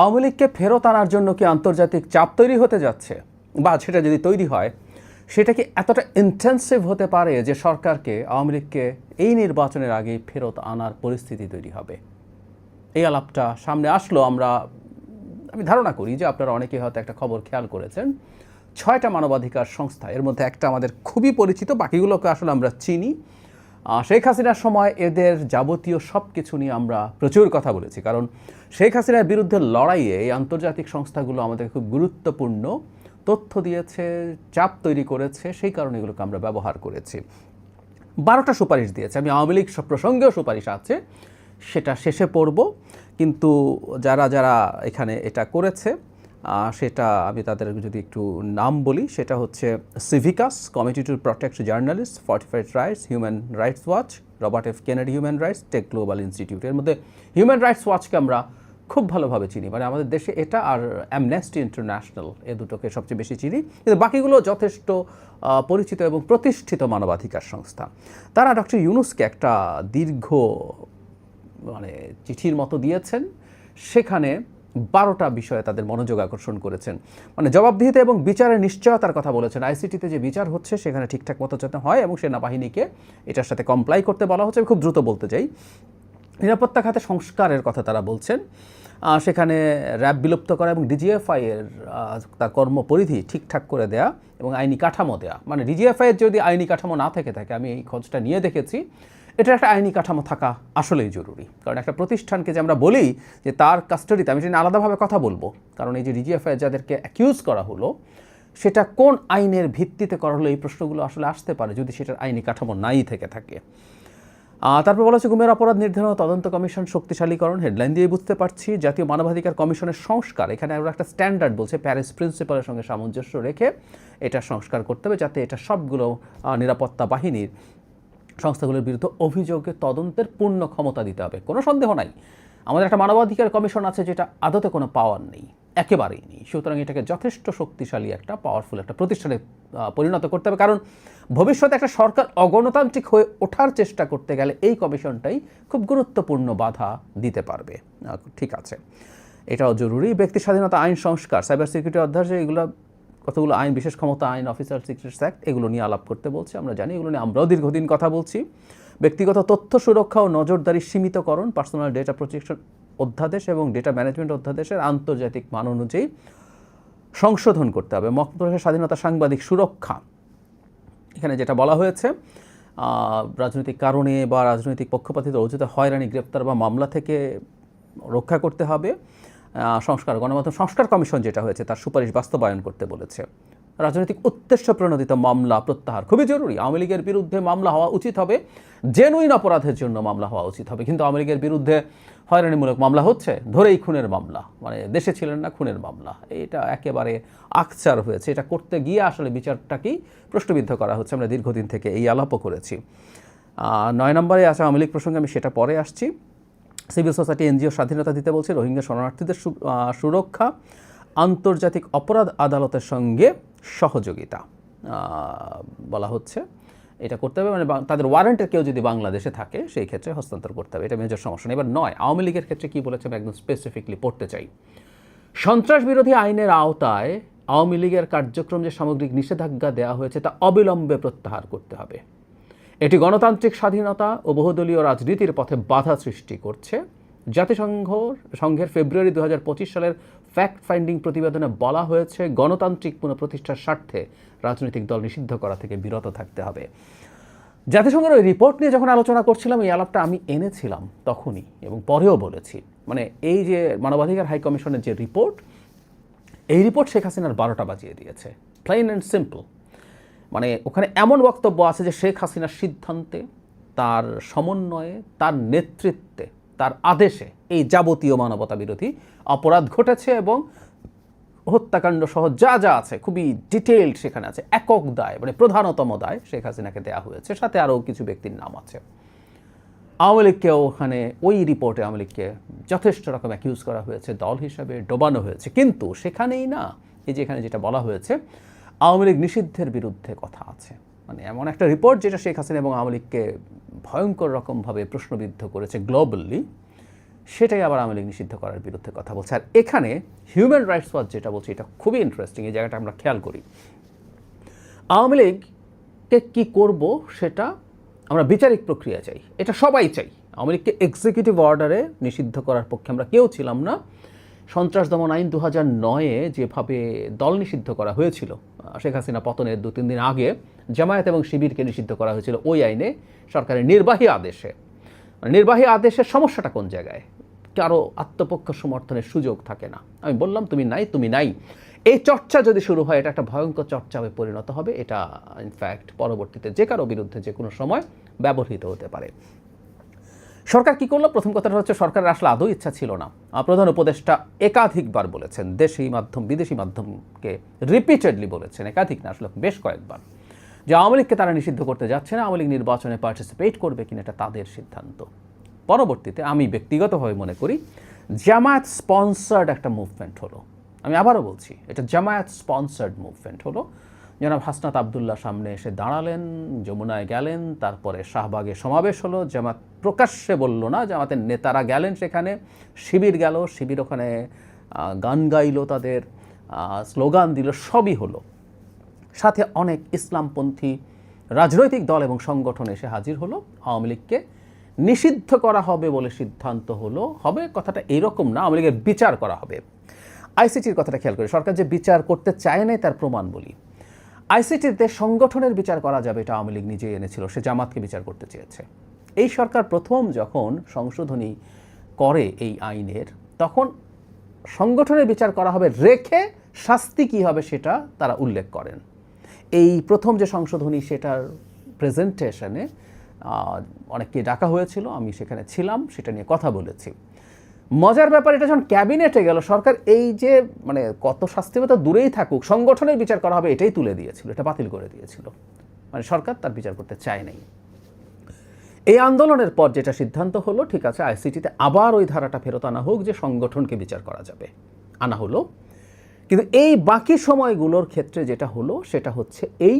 আওয়ামী লীগকে ফেরত আনার জন্য কি আন্তর্জাতিক চাপ তৈরি হতে যাচ্ছে? বা সেটা যদি তৈরি হয়, সেটা কি এতটা ইন্টেন্সিভ হতে পারে যে সরকারকে আওয়ামী লীগকে এই নির্বাচনের আগে ফেরত আনার পরিস্থিতি তৈরি হবে? এই আলাপটা সামনে আসলো, আমরা, আমি ধারণা করি যে আপনারা অনেকেই হয়তো একটা খবর খেয়াল করেছেন। ছয়টা মানবাধিকার সংস্থা, এর মধ্যে একটা আমাদের খুবই পরিচিত, বাকিগুলোকে আসলে আমরা চিনি। শেখ হাসিনার সময় এদের যাবতীয় সব কিছু নিয়ে আমরা প্রচুর কথা বলেছি। কারণ শেখ হাসিনার বিরুদ্ধে লড়াইয়ে এই আন্তর্জাতিক সংস্থাগুলো আমাদের খুব গুরুত্বপূর্ণ তথ্য দিয়েছে, চাপ তৈরি করেছে, সেই কারণে এগুলোকে আমরা ব্যবহার করেছি। বারোটা সুপারিশ দিয়েছে। আমি আওয়ামী লীগ সব প্রসঙ্গেও সুপারিশ আছে, সেটা শেষে পড়ব। কিন্তু যারা যারা এখানে এটা করেছে সেটা আমি তাদের যদি একটু নাম বলি, সেটা হচ্ছে Civicus committee to protect journalist fortified rights human rights watch Robert F Kennedy human rights tech global institute এর মধ্যে হিউম্যান রাইটস ওয়াচকে আমরা খুব ভালোভাবে চিনি। মানে আমাদের দেশে এটা আর অ্যামনেস্টি ইন্টারন্যাশনাল এ দুটোকে সবচেয়ে বেশি চিনি। কিন্তু বাকিগুলো যথেষ্ট পরিচিত এবং প্রতিষ্ঠিত মানবাধিকার সংস্থা। তারা ডক্টর ইউনুসকে একটা দীর্ঘ মানে চিঠির মতো দিয়েছেন। সেখানে বারোটা বিষয়ে তাদের মনোযোগ আকর্ষণ করেছেন। মানে জবাবদিহিতে এবং বিচারের নিশ্চয়তার কথা বলেছেন। আইসিটিতে যে বিচার হচ্ছে, সেখানে ঠিকঠাক মতো যাতে হয় এবং সেনাবাহিনীকে এটার সাথে কমপ্লাই করতে বলা হচ্ছে। খুব দ্রুত বলতে চাই। নিরাপত্তা খাতে সংস্কারের কথা তারা বলছেন। সেখানে র্যাব বিলুপ্ত করা এবং ডিজিএফআই এর তার কর্মপরিধি ঠিকঠাক করে দেয়া এবং আইনি কাঠামো দেয়া। মানে ডিজিএফআই এর যদি আইনি কাঠামো না থেকে থাকে, আমি এই খোঁজটা নিয়ে দেখেছি। এটা একটা আইনি কাঠামো থাকা আসলেই জরুরি। কারণ একটা প্রতিষ্ঠানকে যে আমরা বলি যে তার কাস্টাডিতে আমি নিয়ে আলাদাভাবে কথা বলব, কারণ এই যে ডিজিএফআই যাদেরকে অ্যাকিউজ করা হলো, সেটা কোন আইনের ভিত্তিতে করা হলো এই প্রশ্নগুলো আসলে আসতে পারে যদি সেটার আইনি কাঠামো নাই থেকে থাকে। তারপর বলা হচ্ছে গুমের অপরাধ নির্ধারণ, তদন্ত কমিশন শক্তিশালীকরণ, হেডলাইন দিয়ে বুঝতে পারছি, জাতীয় মানবাধিকার কমিশনের সংস্কার। এখানে আমরা একটা স্ট্যান্ডার্ড বলছে প্যারিস প্রিন্সিপালের সঙ্গে সামঞ্জস্য রেখে এটা সংস্কার করতে হবে যাতে এটা সবগুলো নিরাপত্তা বাহিনীর সংস্থাগুলোর বিরুদ্ধে অভিযোগে তদন্তের পূর্ণ ক্ষমতা দিতে হবে। কোনো সন্দেহ নাই। আমাদের একটা মানবাধিকার কমিশন আছে যেটা আদতে কোনো পাওয়ার নেই। একেবারেই নেই। সুতরাং এটাকে যথেষ্ট শক্তিশালী একটা পাওয়ারফুল একটা প্রতিষ্ঠানে পরিণত করতে হবে। কারণ ভবিষ্যতে একটা সরকার অগণতান্ত্রিক হয়ে ওঠার চেষ্টা করতে গেলে এই কমিশনটাই খুব গুরুত্বপূর্ণ বাধা দিতে পারবে। ঠিক আছে। এটাও জরুরি। ব্যক্তি স্বাধীনতা আইন সংস্কার সাইবার সিকিউরিটি অধ্যায় এগুলো কতগুলো আইন, বিশেষ ক্ষমতা আইন অফিসার সিক্রেটস অ্যাক্ট এগুলো নিয়ে আলাপ করতে বলছি, আমরা জানি, এগুলো নিয়ে আমরাও দীর্ঘদিন কথা বলছি। ব্যক্তিগত তথ্য সুরক্ষা ও নজরদারি সীমিতকরণ পার্সোনাল ডেটা প্রোটেকশন অধ্যাদেশ এবং ডেটা ম্যানেজমেন্ট অধ্যাদেশের আন্তর্জাতিক মান অনুযায়ী সংশোধন করতে হবে। মতপ্রকাশের স্বাধীনতা সাংবাদিক সুরক্ষা। এখানে যেটা বলা হয়েছে রাজনৈতিক কারণে বা রাজনৈতিক পক্ষপাতিত অর্জিত হয়রানি, গ্রেপ্তার বা মামলা থেকে রক্ষা করতে হবে। সংস্কার, গণমাধ্যম সংস্কার কমিশন যেটা হয়েছে তার সুপারিশ বাস্তবায়ন করতে বলেছে। রাজনৈতিক উদ্দেশ্য প্রণোদিত মামলা প্রত্যাহার খুবই জরুরি। আওয়ামী লীগের বিরুদ্ধে মামলা হওয়া উচিত হবে, জেনুইন অপরাধের জন্য মামলা হওয়া উচিত হবে। কিন্তু আওয়ামী লীগের বিরুদ্ধে হয়রানিমূলক মামলা হচ্ছে, ধরেই খুনের মামলা। মানে দেশে ছিলেন না, খুনের মামলা। এটা একেবারে আকচার হয়েছে। এটা করতে গিয়ে আসলে বিচারটাকেই প্রশ্নবিদ্ধ করা হচ্ছে। আমরা দীর্ঘদিন থেকে এই আলাপও করেছি। নয় নম্বরে আছে আওয়ামী লীগ প্রসঙ্গে, আমি সেটা পরে আসছি। সিভিল সোসাইটি এনজিও স্বাধীনতা দিতে বলছে, রোহিঙ্গা শরণার্থীদের সুরক্ষা, আন্তর্জাতিক অপরাধ আদালতের সঙ্গে সহযোগিতা। বলা হচ্ছে এটা করতে হবে মানে তাদের ওয়ারেন্টের কেউ যদি বাংলাদেশে থাকে, সেই ক্ষেত্রে হস্তান্তর করতে হবে, এটা মেজর সমস্যা নেই। এবার নয়, আওয়ামী লীগের ক্ষেত্রে কী বলেছে আমি একদম স্পেসিফিকলি পড়তে চাই। সন্ত্রাস বিরোধী আইনের আওতায় আওয়ামী লীগের কার্যক্রম যে সামগ্রিক নিষেধাজ্ঞা দেওয়া হয়েছে, তা অবিলম্বে প্রত্যাহার করতে হবে। এটি গণতান্ত্রিক স্বাধীনতা ও বহুদলীয় রাজনীতির পথে বাধা সৃষ্টি করছে। জাতিসংঘ সংঘের ফেব্রুয়ারি দু হাজার পঁচিশ সালের ফ্যাক্ট ফাইন্ডিং প্রতিবেদনে বলা হয়েছে, গণতান্ত্রিক পুনঃপ্রতিষ্ঠার স্বার্থে রাজনৈতিক দল নিষিদ্ধ করা থেকে বিরত থাকতে হবে। জাতিসংঘের ওই রিপোর্ট নিয়ে যখন আলোচনা করছিলাম, এই আলাপটা আমি এনেছিলাম তখনই এবং পরেও বলেছি। মানে এই যে মানবাধিকার হাই কমিশনের যে রিপোর্ট এই রিপোর্ট শেখ হাসিনার বারোটা বাজিয়ে দিয়েছে। প্লেন অ্যান্ড সিম্পল মানে ওখানে এমন বক্তব্য আছে যে শেখ হাসিনার সিদ্ধান্তে, তার সমন্বয়ে, তার নেতৃত্বে, তার আদেশে এই যাবতীয় মানবতা বিরোধী অপরাধ ঘটেছে এবং হত্যাকাণ্ড সহ যা যা আছে খুবই ডিটেলড সেখানে আছে। একক দায় মানে প্রধানতম দায় শেখ হাসিনাকে দেওয়া হয়েছে। সাথে আরও কিছু ব্যক্তির নাম আছে। আওয়ামী লীগকেও ওখানে ওই রিপোর্টে আওয়ামী লীগকে যথেষ্ট রকম অ্যাকিউজ করা হয়েছে, দল হিসাবে ডোবানো হয়েছে। কিন্তু সেখানেই না, এই যে এখানে যেটা বলা হয়েছে আওয়ামী লীগ নিষিদ্ধের বিরুদ্ধে কথা আছে। মানে এমন একটা রিপোর্ট যেটা শেখ হাসিনা এবং আওয়ামী লীগকে ভয়ঙ্কর রকমভাবে প্রশ্নবিদ্ধ করেছে গ্লোবালি সেটাই আবার আওয়ামী লীগ নিষিদ্ধ করার বিরুদ্ধে কথা বলছে। আর এখানে হিউম্যান রাইটস ওয়াচ যেটা বলছে, এটা খুবই ইন্টারেস্টিং এই জায়গাটা আমরা খেয়াল করি। আওয়ামী লীগকে কী করব সেটা আমরা বিচারিক প্রক্রিয়া চাই, এটা সবাই চাই। আওয়ামী লীগকে এক্সিকিউটিভ অর্ডারে নিষিদ্ধ করার পক্ষে আমরা কেউ ছিলাম না। সন্ত্রাস দমন আইন দু হাজার নয়ে যেভাবে দল নিষিদ্ধ করা হয়েছিল শেখ হাসিনা পতনের দু, তিন দিন আগে জামায়াত এবং শিবিরকে নিষিদ্ধ করা হয়েছিল ওই আইনে সরকারের নির্বাহী আদেশে। মানে নির্বাহী আদেশের সমস্যাটা কোন জায়গায়? কারও আত্মপক্ষ সমর্থনের সুযোগ থাকে না। আমি বললাম, তুমি নাই তুমি নাই। এই চর্চা যদি শুরু হয়, এটা একটা ভয়ঙ্কর চর্চা হয়ে পরিণত হবে। এটা ইনফ্যাক্ট পরবর্তীতে যে কারও বিরুদ্ধে যে কোনো সময় ব্যবহৃত হতে পারে। সরকার কি করল? প্রথম কথাটা হচ্ছে, সরকারের আসলে আদৌ ইচ্ছা ছিল না। প্রধান উপদেষ্টা একাধিকবার বলেছেন, দেশি মাধ্যম, বিদেশি মাধ্যমকে রিপিটেডলি বলেছেন, একাধিক না, আসলে বেশ কয়েকবার, যে আওয়ামী লীগকে তারা নিষিদ্ধ করতে যাচ্ছে না, আওয়ামী লীগ নির্বাচনে পার্টিসিপেট করবে কিনা এটা তাদের সিদ্ধান্ত। পরবর্তীতে আমি ব্যক্তিগতভাবে মনে করি, জামায়াত স্পন্সার্ড একটা মুভমেন্ট হলো। আমি আবারও বলছি, এটা জামায়াত স্পন্সার্ড মুভমেন্ট হলো। জনাব হাসনাত আবদুল্লাহ সামনে এসে দাঁড়ালেন, যমুনায় গেলেন, তারপরে শাহবাগে সমাবেশ হলো, জামাত প্রকাশ্যে বলল না জামাতের নেতারা গেলেন সেখানে, শিবির গেল, শিবির ওখানে গান গাইলো তাদের স্লোগান দিল, সবই হলো। সাথে অনেক ইসলামপন্থী রাজনৈতিক দল এবং সংগঠন এসে হাজির হলো। আওয়ামী লীগকে নিষিদ্ধ করা হবে বলে সিদ্ধান্ত হলো। হবে, কথাটা এইরকম না, আওয়ামী লীগের বিচার করা হবে। আইসিটির কথাটা খেয়াল করি, সরকার যে বিচার করতে চায় নাই তার প্রমাণ বলি। আইসিটিতে সংগঠনের বিচার করা যাবে এটা আওয়ামী লীগ নিজেই এনেছিল, সে জামাতকে বিচার করতে চেয়েছে। এই সরকার প্রথম যখন সংশোধনী করে এই আইনের, তখন সংগঠনের বিচার করা হবে, রেখে শাস্তি কী হবে সেটা তারা উল্লেখ করেন। এই প্রথম যে সংশোধনী সেটার প্রেজেন্টেশনে অনেককে ডাকা হয়েছিল, আমি সেখানে ছিলাম, সেটা নিয়ে কথা বলেছি। মজার ব্যাপার, এটা যখন ক্যাবিনেটে গেল, সরকার এই যে মানে কত শাস্তি তো দূরেই থাকুক, সংগঠনের বিচার করা হবে, এটাই তুলে দিয়েছিল, এটা বাতিল করে দিয়েছিল। মানে সরকার তার বিচার করতে চায় নাই। এই আন্দোলনের পর যেটা সিদ্ধান্ত হলো, ঠিক আছে, আইসিটিতে আবার ওই ধারাটা ফেরত আনা হোক যে সংগঠনকে বিচার করা যাবে। আনা হলো। কিন্তু এই বাকি সময়গুলোর ক্ষেত্রে যেটা হলো, সেটা হচ্ছে এই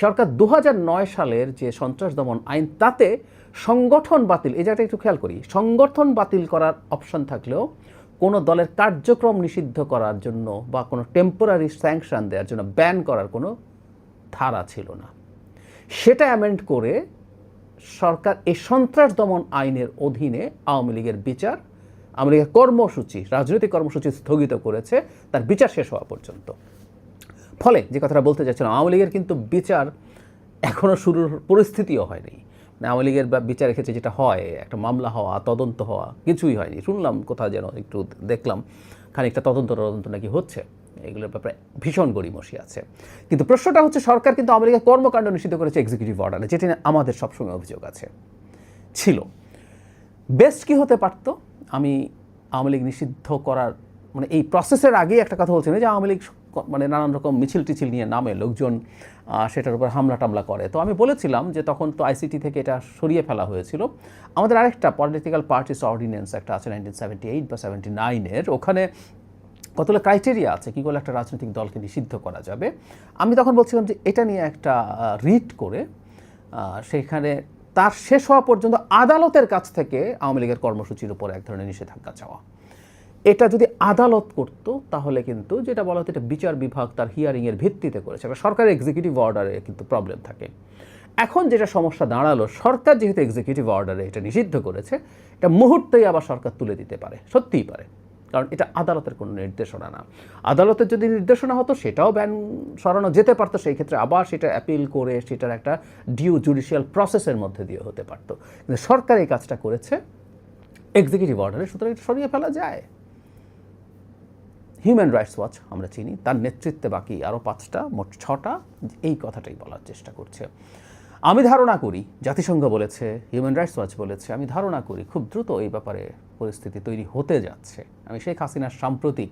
সরকার দু হাজার নয় সালের যে সন্ত্রাস দমন আইন, তাতে সংগঠন বাতিল, এই জায়গাটা একটু খেয়াল করি, সংগঠন বাতিল করার অপশন থাকলেও কোনো দলের কার্যক্রম নিষিদ্ধ করার জন্য বা কোনো টেম্পোরারি স্যাংশন দেওয়ার জন্য ব্যান করার কোনো ধারা ছিল না। সেটা অ্যামেন্ড করে সরকার এই সন্ত্রাস দমন আইনের অধীনে আওয়ামী লীগের বিচার, আওয়ামী লীগের কর্মসূচি, রাজনৈতিক কর্মসূচি স্থগিত করেছে, তার বিচার শেষ হওয়া পর্যন্ত। ফলে যে কথাটা বলতে চাচ্ছিলাম, আওয়ামী লীগের কিন্তু বিচার এখনও শুরুর পরিস্থিতিও হয়নি। আওয়ামী লীগের বা- বিচারের ক্ষেত্রে যেটা হয়, একটা মামলা হওয়া, তদন্ত হওয়া, কিছুই হয়নি। শুনলাম কোথাও যেন একটু দেখলাম, খানিকটা তদন্ত তদন্ত নাকি হচ্ছে। এগুলোর ব্যাপারে ভীষণ গড়িমসি আছে। কিন্তু প্রশ্নটা হচ্ছে, সরকার কিন্তু আওয়ামী কর্মকাণ্ড নিষিদ্ধ করেছে এক্সিকিউটিভ অর্ডারে যেটি আমাদের সবসময় অভিযোগ আছে। ছিল। বেস্ট কি হতে পারত? আমি আওয়ামী লীগ নিষিদ্ধ করার মানে এই প্রসেসের আগেই একটা কথা বলছিলাম যে আওয়ামী লীগ মানে নানান রকম মিছিল টিছিল নিয়ে নামে লোকজন সেটার উপর হামলা টামলা করে। তো আমি বলেছিলাম যে তখন তো আইসিটি থেকে এটা সরিয়ে ফেলা হয়েছিল। আমাদের আরেকটা পলিটিক্যাল পার্টিস অর্ডিন্যান্স একটা আছে নাইনটিন সেভেন্টি এইট বা সেভেন্টি নাইনের ওখানে কতগুলো ক্রাইটেরিয়া আছে, কী করে একটা রাজনৈতিক দলকে নিষিদ্ধ করা যাবে? আমি তখন বলছিলাম যে এটা নিয়ে একটা রিট করে সেখানে তার শেষ হওয়া পর্যন্ত আদালতের কাছ থেকে আওয়ামী লীগের কর্মসূচির উপর এক ধরনের নিষেধাজ্ঞা চাওয়া। এটা যদি আদালত করত, তাহলে কিন্তু যেটা বলা হতো এটা বিচার বিভাগ তার হিয়ারিংয়ের ভিত্তিতে করেছে। এবার সরকারের এক্সিকিউটিভ অর্ডারে কিন্তু প্রবলেম থাকে। এখন যেটা সমস্যা দাঁড়াল, সরকার যেহেতু এক্সিকিউটিভ অর্ডারে এটা নিষিদ্ধ করেছে, এটা মুহূর্তেই আবার সরকার তুলে দিতে পারে, সত্যিই পারে। কারণ এটা আদালতের কোনো নির্দেশনা না। আদালতের যদি নির্দেশনা হতো, সেটাও ব্যান সরানো যেতে পারতো। সেই ক্ষেত্রে আবার সেটা অ্যাপিল করে সেটার একটা ডিউ জুডিশিয়াল প্রসেসের মধ্যে দিয়ে হতে পারতো। কিন্তু সরকার এই কাজটা করেছে এক্সিকিউটিভ অর্ডারে সুতরাং এটা সরিয়ে ফেলা যায়। হিউম্যান রাইটস ওয়াচ আমরা চিনি, তার নেতৃত্বে বাকি আরও পাঁচটা, মোট ছটা, এই কথাটাই বলার চেষ্টা করছে। আমি ধারণা করি, জাতিসংঘ বলেছে হিউম্যান রাইটস ওয়াচ বলেছে, আমি ধারণা করি খুব দ্রুত এই ব্যাপারে পরিস্থিতি তৈরি হতে যাচ্ছে। আমি শেখ হাসিনার সাম্প্রতিক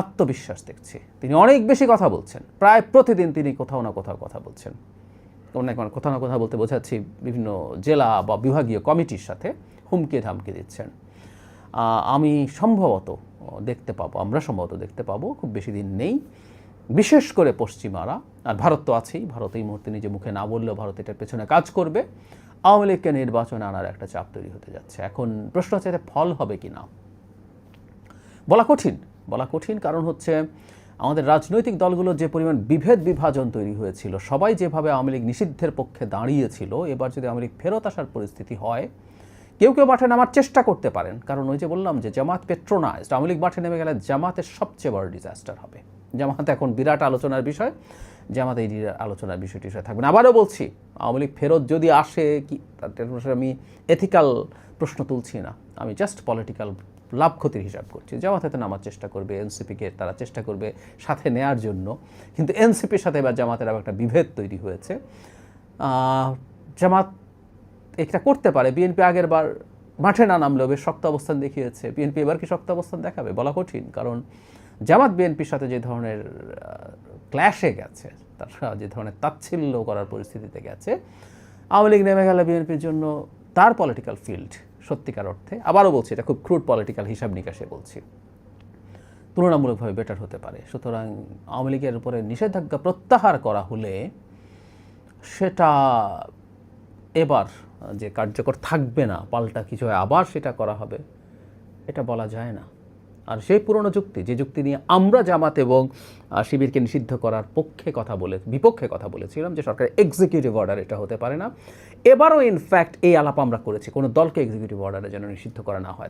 আত্মবিশ্বাস দেখছি। তিনি অনেক বেশি কথা বলছেন। প্রায় প্রতিদিন তিনি কোথাও না কোথাও কথা বলছেন। অনেক মানে কোথাও না কোথাও বলতে বোঝাচ্ছি বিভিন্ন জেলা বা বিভাগীয় কমিটির সাথে হুমকি ধামকি দিচ্ছেন। আমি সম্ভবত দেখতে পাবো, আমরা সম্ভবত দেখতে পাবো, খুব বেশি দিন নেই। বিশেষ করে পশ্চিমারা, আর ভারত তো আছেই, ভারত এই মুহূর্তে নিজে মুখে না বললেও ভারত এটার পেছনে কাজ করবে। আওয়ামী লীগকে নির্বাচনে আনার একটা চাপ তৈরি হতে যাচ্ছে। এখন প্রশ্ন হচ্ছে, এটা ফল হবে কি না? বলা কঠিন বলা কঠিন কারণ হচ্ছে, আমাদের রাজনৈতিক দলগুলোর যে পরিমাণ বিভেদ বিভাজন তৈরি হয়েছিল, সবাই যেভাবে আওয়ামী লীগ নিষিদ্ধের পক্ষে দাঁড়িয়েছিল, এবার যদি আওয়ামী লীগ ফেরত আসার পরিস্থিতি হয় কেউ কেউ মাঠে নামার চেষ্টা করতে পারেন। কারণ ওই যে বললাম যে জামাত পেট্রোনাইজ আওয়ামী লীগ মাঠে নেমে গেলে জামাতের সবচেয়ে বড় ডিজাস্টার হবে। জামাত এখন বিরাট আলোচনার বিষয়, জামাত এই আলোচনার বিষয়টি হিসেবে থাকবে না। আবারও বলছি, আওয়ামী লীগ ফেরত যদি আসে কি আমি এথিক্যাল প্রশ্ন তুলছি না। আমি জাস্ট পলিটিক্যাল লাভ ক্ষতির হিসাব করছি। জামাত হাতে নামার চেষ্টা করবে এনসিপিকে তারা চেষ্টা করবে সাথে নেয়ার জন্য। কিন্তু এনসিপির সাথে এবার জামাতের আবার একটা বিভেদ তৈরি হয়েছে। জামাত এটা করতে পারে। বিএনপি আগের বার মাঠে না নামলেও বেশ শক্ত অবস্থান দেখিয়েছে। বিএনপি এবার কি শক্ত অবস্থান দেখাবে? বলা কঠিন, কারণ জামাত বিএনপির সাথে যে ধরনের ক্ল্যাশে গেছে, তারা যে ধরনের তাচ্ছিল্য করার পরিস্থিতিতে গেছে, আওয়ামী লীগ নেমে গেলে বিএনপির জন্য তার পলিটিক্যাল ফিল্ড সত্যিকার অর্থে, আবারও বলছি, এটা খুব ক্রুড পলিটিক্যাল হিসাব নিকাশে বলছি, তুলনামূলকভাবে বেটার হতে পারে। সুতরাং আওয়ামী লীগের উপরে নিষেধাজ্ঞা প্রত্যাহার করা হলে সেটা এবার যে কার্যকর থাকবে না, পাল্টা কিছু হয়, আবার সেটা করা হবে, এটা বলা যায় না। আর সেই পুরনো যুক্তি, যে যুক্তি নিয়ে আমরা জামাত এবং শিবিরকে নিষিদ্ধ করার পক্ষে কথা বলে, বিপক্ষে কথা বলেছিলাম যে সরকারের এক্সিকিউটিভ অর্ডার এটা হতে পারে না। এবারও ইনফ্যাক্ট এই আলাপ আমরা করেছি, কোনো দলকে এক্সিকিউটিভ অর্ডারে যেন নিষিদ্ধ করা না হয়।